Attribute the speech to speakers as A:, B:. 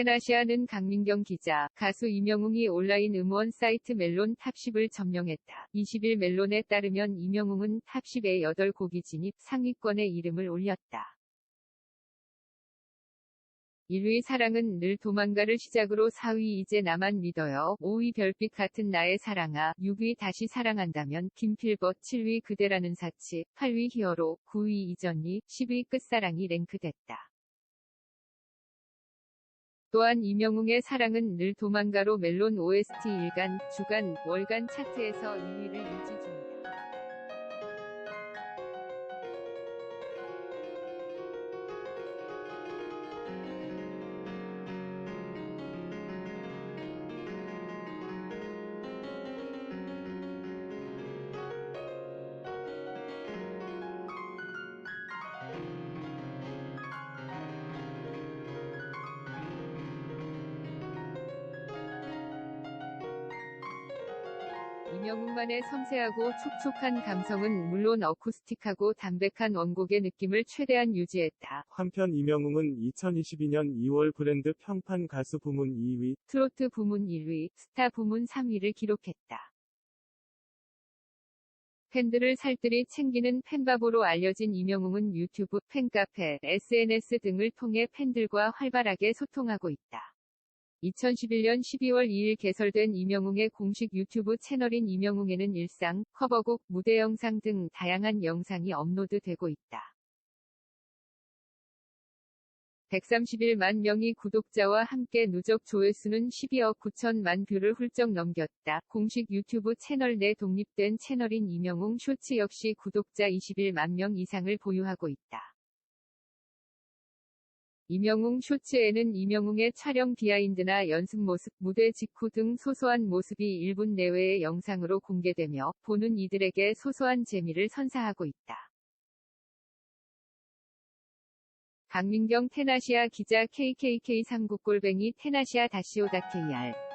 A: 테나시아는 강민경 기자, 가수 이명웅이 온라인 음원 사이트 멜론 탑10을 점령했다. 20일 멜론에 따르면 이명웅은 탑10에 8곡이 진입 상위권에 이름을 올렸다. 1위 사랑은 늘 도망가를 시작으로 4위 이제 나만 믿어요. 5위 별빛 같은 나의 사랑아. 6위 다시 사랑한다면 김필버 7위 그대라는 사치. 8위 히어로. 9위 이전니. 10위 끝사랑이 랭크됐다. 또한 이명웅의 사랑은 늘 도망가로 멜론 OST 일간, 주간, 월간 차트에서 2위를 유지 중이다. 이명웅만의 섬세하고 촉촉한 감성은 물론 어쿠스틱하고 담백한 원곡의 느낌을 최대한 유지했다.
B: 한편 이명웅은 2022년 2월 브랜드 평판 가수 부문 2위,
A: 트로트 부문 1위, 스타 부문 3위를 기록했다. 팬들을 살뜰히 챙기는 팬바보로 알려진 이명웅은 유튜브, 팬카페, SNS 등을 통해 팬들과 활발하게 소통하고 있다. 2011년 12월 2일 개설된 이명웅의 공식 유튜브 채널인 이명웅에는 일상, 커버곡, 무대 영상 등 다양한 영상이 업로드되고 있다. 131만 명의 구독자와 함께 누적 조회수는 12억 9천만 뷰를 훌쩍 넘겼다. 공식 유튜브 채널 내 독립된 채널인 이명웅 쇼츠 역시 구독자 21만 명 이상을 보유하고 있다. 이명웅 쇼츠에는 이명웅의 촬영 비하인드나 연습 모습, 무대 직후 등 소소한 모습이 1분 내외의 영상으로 공개되며 보는 이들에게 소소한 재미를 선사하고 있다. 강민경 테나시아 기자 KKK 39골뱅이 테나시아 다시오다 KR